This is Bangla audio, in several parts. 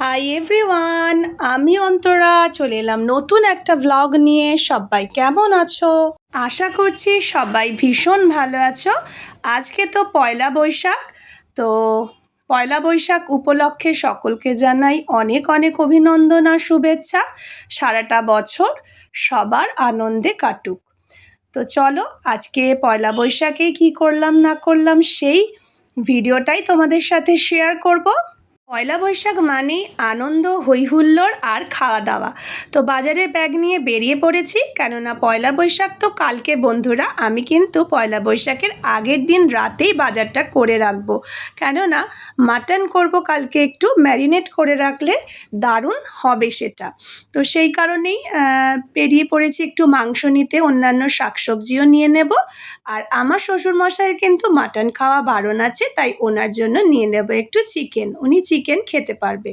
হাই এভরিওয়ান আমি অন্তরা, চলে এলাম নতুন একটা ভ্লগ নিয়ে। সবাই কেমন আছো? আশা করছি সবাই ভীষণ ভালো আছো। আজকে তো পয়লা বৈশাখ, তো পয়লা বৈশাখ উপলক্ষে সকলকে জানাই অনেক অনেক অভিনন্দন আর শুভেচ্ছা। সারাটা বছর সবার আনন্দে কাটুক। তো চলো, আজকে পয়লা বৈশাখে কি করলাম না করলাম সেই ভিডিওটাই তোমাদের সাথে শেয়ার করব। পয়লা বৈশাখ মানেই আনন্দ, হৈহুল্লোড় আর খাওয়া দাওয়া তো বাজারে ব্যাগ নিয়ে বেরিয়ে পড়েছি, কেননা পয়লা বৈশাখ তো কালকে, বন্ধুরা। আমি কিন্তু পয়লা বৈশাখের আগের দিন রাতেই বাজারটা করে রাখব। কেননা মাটন করব কালকে একটু, ম্যারিনেট করে রাখলে দারুণ হবে সেটা। তো সেই কারণেই বেরিয়ে পড়েছি একটু মাংস নিতে, অন্যান্য শাকসবজিও নিয়ে নেব। আর আমার শ্বশুরমশাইয়ের কিন্তু মাটন খাওয়া বারণ আছে, তাই ওনার জন্য নিয়ে নেব একটু চিকেন উনি চিকেন খেতে পারবে।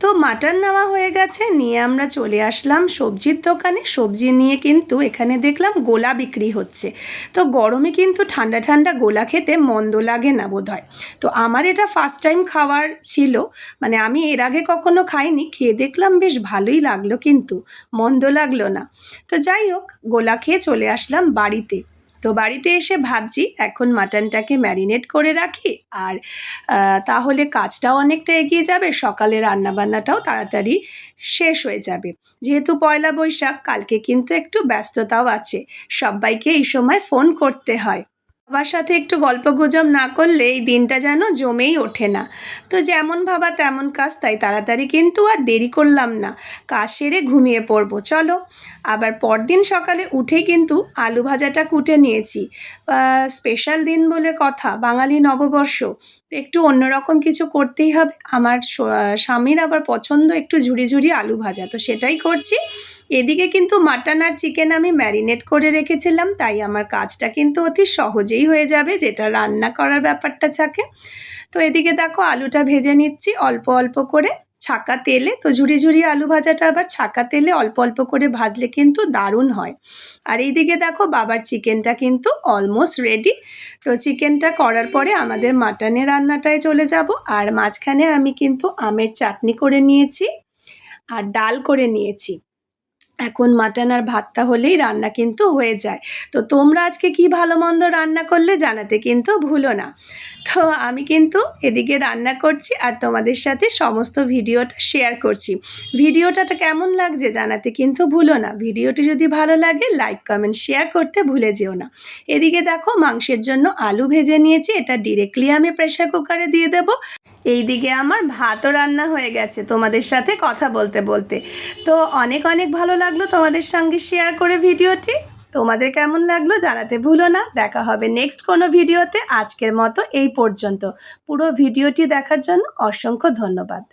তো মাটন নেওয়া হয়ে গেছে, নিয়ে আমরা চলে আসলাম সবজির দোকানে। সবজি নিয়ে কিন্তু এখানে দেখলাম গোলা বিক্রি হচ্ছে। তো গরমে কিন্তু ঠান্ডা ঠান্ডা গোলা খেতে মন্দ লাগে না বোধ হয় তো আমার এটা ফার্স্ট টাইম খাওয়ার ছিল। মানে আমি এর আগে কখনো খাইনি, খেয়ে দেখলাম বেশ ভালোই লাগল কিন্তু, মন্দ লাগল না। তো যাই হোক, গোলা খেয়ে চলে আসলাম বাড়িতে। তো বাড়িতে এসে ভাবছি এখন মাটনটাকে ম্যারিনেট করে রাখি আর তাহলে কাজটাও অনেকটা এগিয়ে যাবে, সকালে রান্নাবান্নাটাও তাড়াতাড়ি শেষ হয়ে যাবে। যেহেতু পয়লা বৈশাখ, কালকে কিন্তু একটু ব্যস্ততাও আছে, সবাইকে এই সময় ফোন করতে হয়। সবার সাথে একটু গল্প গুজব না করলে এই দিনটা যেন জমেই ওঠে না। তো যেমন ভাবা তেমন কাজ, তাই তাড়াতাড়ি কিন্তু আর দেরি করলাম না। কাজ সেরে ঘুমিয়ে পড়ব, চলো। আবার পরদিন সকালে উঠেই কিন্তু আলু ভাজাটা কুটে নিয়েছি। স্পেশাল দিন বলে কথা, বাঙালি নববর্ষ। তো একটু অন্যরকম কিছু করতেই হবে। আমার স্বামীর আবার পছন্দ একটু ঝুড়ি ঝুড়ি আলু ভাজা, তো সেটাই করছি। এদিকে কিন্তু মাটন আর চিকেন আমি ম্যারিনেট করে রেখেছিলাম, তাই আমার কাজটা কিন্তু অতি সহজেই হয়ে যাবে, যেটা রান্না করার ব্যাপারটা থাকে। তো এদিকে দেখো আলুটা ভেজে নিচ্ছি অল্প অল্প করে ছাকা তেলে। তো ঝুড়ি ঝুড়ি আলু ভাজাটা আবার ছাকা তেলে অল্প অল্প করে ভাজলে কিন্তু দারুণ হয়। আর এইদিকে দেখো বাবার চিকেনটা কিন্তু অলমোস্ট রেডি তো চিকেনটা করার পরে আমাদের মাটনের রান্নাটায় চলে যাব। আর মাঝখানে আমি কিন্তু আমের চাটনি করে নিয়েছি। আর ডাল করে নিয়েছি। এখন মাটন আর ভাতটা হলেই রান্না কিন্তু হয়ে যায়। তো তোমরা আজকে কি ভালো মন্দ রান্না করলে জানাতে কিন্তু ভুলো না। তো আমি কিন্তু এদিকে রান্না করছি আর তোমাদের সাথে সমস্ত ভিডিওটা শেয়ার করছি। ভিডিওটা কেমন লাগছে জানাতে কিন্তু ভুলো না। ভিডিওটি যদি ভালো লাগে লাইক কমেন্ট শেয়ার করতে ভুলে যেও না। এদিকে দেখো মাংসের জন্য আলু ভেজে নিয়েছি, এটা ডিরেক্টলি আমি প্রেশার কুকারে দিয়ে দেবো। এইদিকে আমার ভাতও রান্না হয়ে গেছে তোমাদের সাথে কথা বলতে বলতে। তো অনেক অনেক ভালো লাগল তোমাদের সঙ্গে শেয়ার করে ভিডিওটি। তোমাদের কেমন লাগল জানাতে ভুলো না। দেখা হবে নেক্সট কোনো ভিডিওতে। আজকের মতো এই পর্যন্ত। পুরো ভিডিওটি দেখার জন্য অসংখ্য ধন্যবাদ।